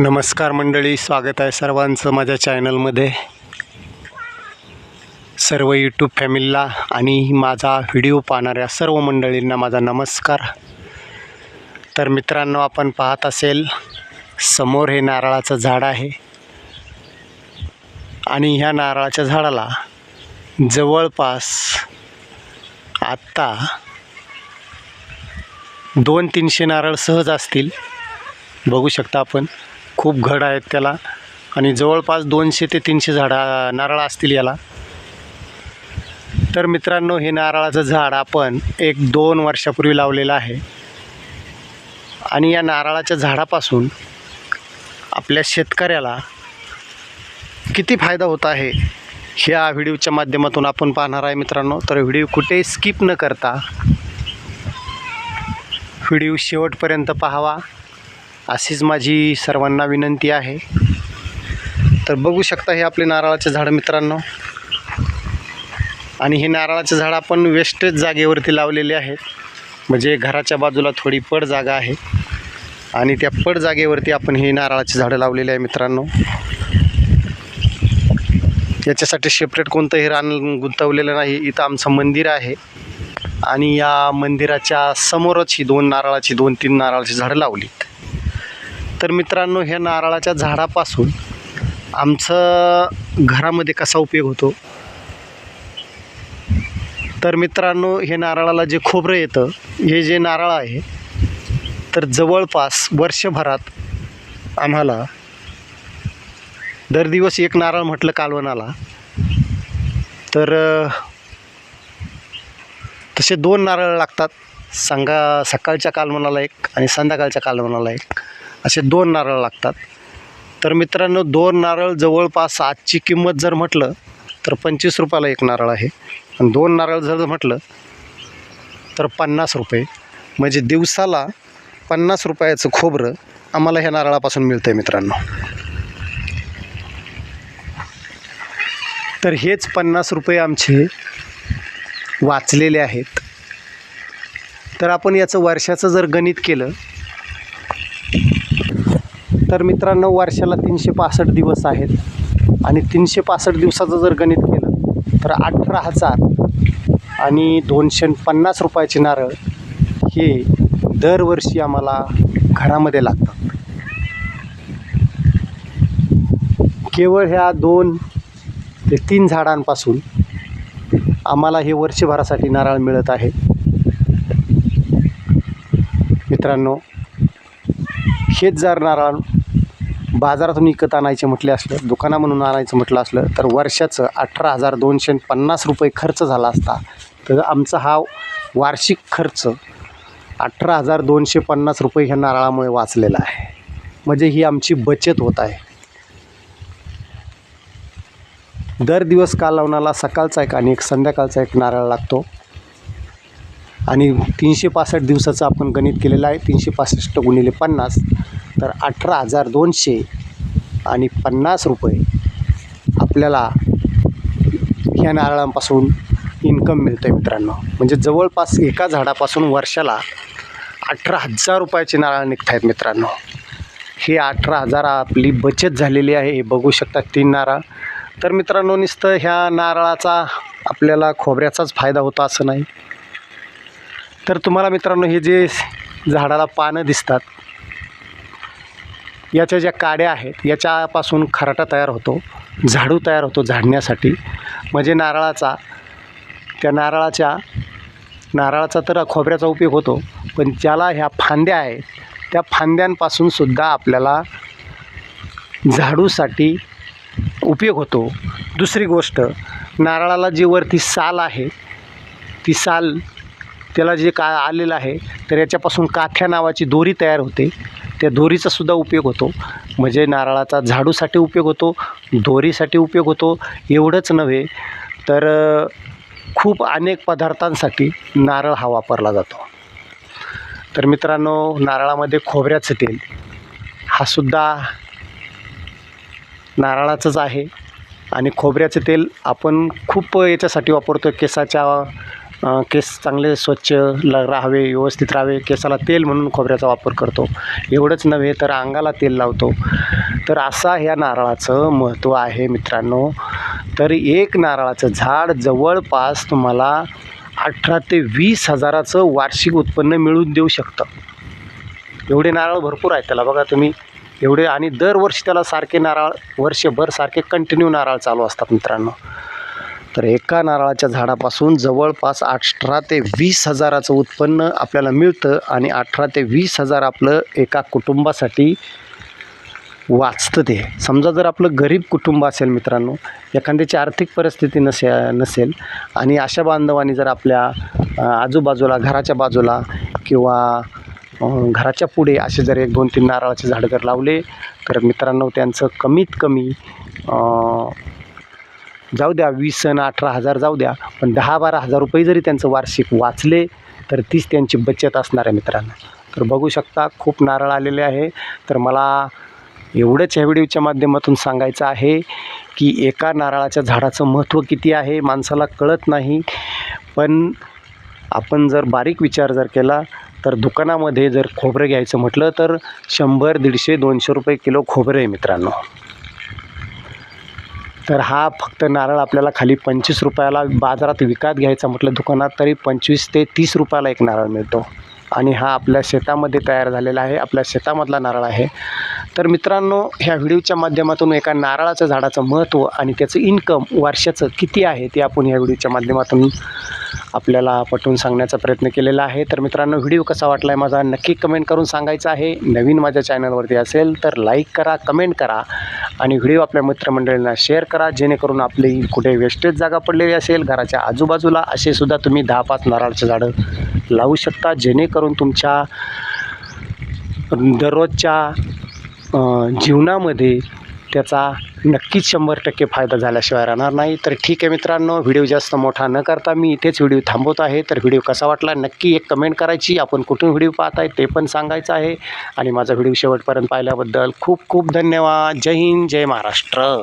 नमस्कार मंडळी स्वागत आहे सर्वांचं माझ्या चॅनलमध्ये. सर्व यूट्यूब फॅमिलीला आणि माझा व्हिडिओ पाहणाऱ्या सर्व मंडळींना माझा नमस्कार. तर मित्रांनो आपण पाहत असेल समोर हे नारळाचं झाड आहे. आणि ह्या नारळाच्या झाडाला जवळपास आत्ता दोन तीनशे नारळ सहज असतील. बघू शकता आपण. खूप घड आहेत त्याला. आणि जवळपास दोनशे ते तीनशे झाडा नारळ असतील याला. तर मित्रांनो हे नारळाचं झाड आपण एक दोन वर्षापूर्वी लावलेलं आहे. आणि या नारळाच्या झाडापासून आपल्या शेतकऱ्याला किती फायदा होत आहे ह्या व्हिडिओच्या माध्यमातून आपण पाहणार आहे मित्रांनो. तर व्हिडिओ कुठेही स्किप न करता व्हिडिओ शेवटपर्यंत पाहावा. अशीच माझी सर्वांना विनंती आहे. तर बघू शकता हे आपले नारळाचे झाडं मित्रांनो. आणि हे नारळाचे झाड आपण वेस्टेज जागेवरती लावलेले आहेत. म्हणजे घराच्या बाजूला थोडी पड जागा आहे. आणि त्या पड जागेवरती आपण हे नारळाचे झाडं लावलेले आहे मित्रांनो. याच्यासाठी सेपरेट कोणतंही रान गुंतवलेलं नाही. इथं आमचं मंदिर आहे. आणि या मंदिराच्या समोरच ही दोन नारळाची दोन तीन नारळाची झाडं लावलीत. तर मित्रांनो ह्या नारळाच्या झाडापासून आमचं घरामध्ये कसा उपयोग होतो? तर मित्रांनो हे नारळाला जे खोबरं येतं हे जे नारळ आहे तर जवळपास वर्षभरात आम्हाला दर दिवस एक नारळ म्हटलं कालवणाला. तर तसे दोन नारळ लागतात. सांगा सकाळच्या कालवणाला एक आणि संध्याकाळच्या कालवणाला एक. असे दोन नारळ लागतात. तर मित्रांनो दोन नारळ जवळपास आजची किंमत जर म्हटलं तर पंचवीस रुपयाला एक नारळ आहे. आणि दोन नारळ जर म्हटलं तर पन्नास रुपये. म्हणजे दिवसाला पन्नास रुपयाचं खोबरं आम्हाला ह्या नारळापासून मिळतं आहे मित्रांनो. तर हेच पन्नास रुपये आमचे वाचलेले आहेत. तर आपण याचं वर्षाचं जर गणित केलं तर मित्रांनो वर्षाला तीनशे पासष्ट दिवस आहेत. आणि तीनशे पासष्ट दिवसाचं जर गणित केलं तर अठरा हजार आणि दोनशे पन्नास रुपयाचे नारळ हे दरवर्षी आम्हाला घरामध्ये लागतात. केवळ ह्या दोन ते तीन झाडांपासून आम्हाला हे वर्षभरासाठी नारळ मिळत आहे. मित्रांनो हेच जर नारळ बाजारातून विकत आणायचे म्हटले असलं दुकाना म्हणून आणायचं म्हटलं असलं तर वर्षाचं अठरा हजार दोनशे पन्नास रुपये खर्च झाला असता. तर आमचा हा वार्षिक खर्च अठरा हजार दोनशे पन्नास रुपये ह्या नारळामुळे वाचलेला आहे. म्हणजे ही आमची बचत होत आहे. दर दिवस कालवणाला सकाळचा एक आणि एक संध्याकाळचा एक नारळ लागतो. आणि तीनशे पासष्ट दिवसाचं आपण गणित केलेलं आहे. तीनशे पासष्ट गुणिले पन्नास. तर अठरा हजार दोनशे आणि पन्नास रुपये आपल्याला ह्या नारळांपासून इन्कम मिळतं आहे मित्रांनो. म्हणजे जवळपास एका झाडापासून वर्षाला अठरा हजार रुपयाचे नारळ निघत आहेत मित्रांनो. हे अठरा हजार आपली बचत झालेली आहे हे बघू शकता तीन नारळ. तर मित्रांनो नुसतं ह्या नारळाचा आपल्याला खोबऱ्याचाच फायदा होता असं नाही. तर तुम्हाला मित्रांनो हे जे झाडाला पानं दिसतात याच्या ज्या काड्या आहेत याच्यापासून खराटा तयार होतो झाडू तयार होतो झाडण्यासाठी. म्हणजे नारळाचा त्या नारळाच्या नारळाचा तर खोबऱ्याचा उपयोग होतो पण ज्याला ह्या फांद्या आहेत त्या फांद्यांपासून सुद्धा आपल्याला झाडूसाठी उपयोग होतो. दुसरी गोष्ट नारळाला जी वरती साल आहे ती साल त्याला जे का आलेलं आहे तर याच्यापासून काथ्या नावाची दोरी तयार होते. त्या दोरीचा सुद्धा उपयोग होतो. म्हणजे नारळाचा झाडूसाठी उपयोग होतो दोरीसाठी उपयोग होतो एवढंच नव्हे तर खूप अनेक पदार्थांसाठी नारळ हा वापरला जातो. तर मित्रांनो नारळामध्ये खोबऱ्याचं तेल हा सुद्धा नारळाचंच आहे. आणि खोबऱ्याचं तेल आपण खूप याच्यासाठी वापरतो केसाच्या केस चांगले स्वच्छ ल राहावे व्यवस्थित राहावे. केसाला तेल म्हणून खोबऱ्याचा वापर करतो. एवढंच नव्हे तर अंगाला तेल लावतो. तर असा ह्या नारळाचं महत्त्व आहे मित्रांनो. तर एक नारळाचं झाड जवळपास तुम्हाला अठरा ते वीस हजाराचं वार्षिक उत्पन्न मिळवून देऊ शकतं. एवढे नारळ भरपूर आहेत त्याला. बघा तुम्ही. एवढे आणि दरवर्षी त्याला सारखे नारळ वर्षभर सारखे कंटिन्यू नारळ चालू असतात मित्रांनो. तर एका नारळाच्या झाडापासून जवळपास अठरा ते वीस हजाराचं उत्पन्न आपल्याला मिळतं आणि अठरा ते वीस हजार आपलं एका कुटुंबासाठी वाचतं ते. समजा जर आपलं गरीब कुटुंब असेल मित्रांनो एखाद्याची आर्थिक परिस्थिती नसे नसेल आणि अशा बांधवांनी जर आपल्या आजूबाजूला घराच्या बाजूला किंवा घराच्या पुढे असे जर एक दोन तीन नारळाचे झाडं जर लावले तर मित्रांनो त्यांचं कमीत कमी जाऊ द्या वीस आणि अठरा हजार जाऊ द्या पण दहा बारा हजार रुपये जरी त्यांचं वार्षिक वाचले तर तीच त्यांची बचत असणार आहे मित्रांनो. तर बघू शकता खूप नारळ आलेले आहे. तर मला एवढंच ह्या व्हिडिओच्या माध्यमातून सांगायचं आहे की एका नारळाच्या झाडाचं महत्त्व किती आहे माणसाला कळत नाही. पण आपण जर बारीक विचार जर केला तर दुकानामध्ये जर खोबरं घ्यायचं म्हटलं तर शंभर दीडशे दोनशे रुपये किलो खोबरं आहे मित्रांनो. तर हा फक्त नारळ आपल्याला खाली पंचवीस रुपयाला बाजारात विकत घ्यायचा म्हटलं दुकानात तरी पंचवीस ते तीस रुपयाला एक नारळ मिळतो. आणि हा आपल्या शेतामध्ये तयार झालेला आहे आपल्या शेतामधला नारळ आहे. तर मित्रांनो ह्या व्हिडिओच्या माध्यमातून एका नारळाचं झाडाचं महत्त्व आणि त्याचं इन्कम वर्षाचं किती आहे ते आपण ह्या व्हिडिओच्या माध्यमातून आपल्याला पटवून सांगण्याचा प्रयत्न केलेला आहे. तर मित्रांनो व्हिडिओ कसा वाटला आहे माझा नक्की कमेंट करून सांगायचं आहे. नवीन माझ्या चॅनलवरती असेल तर लाईक करा कमेंट करा आणि व्हिडिओ आपल्या मित्रमंडळींना शेअर करा जेणेकरून आपली कुठे वेस्टेज जागा पडलेली असेल घराच्या आजूबाजूला असे सुद्धा तुम्ही दहा पाच नारळाचं झाडं लावू शकता. जेणेकरून तुमच्या दररोजच्या जीवनामध्ये त्याचा नक्कीच शंभर टक्के फायदा झाल्याशिवाय राहणार नाही. तर ठीक आहे मित्रांनो व्हिडिओ जास्त मोठा न करता मी इथेच व्हिडिओ थांबवत आहे. तर व्हिडिओ कसा वाटला नक्की एक कमेंट करायची. आपण कुठून व्हिडिओ पाहत आहे ते पण सांगायचं आहे. आणि माझा व्हिडिओ शेवटपर्यंत पाहिल्याबद्दल खूप खूप धन्यवाद. जय हिंद जय महाराष्ट्र.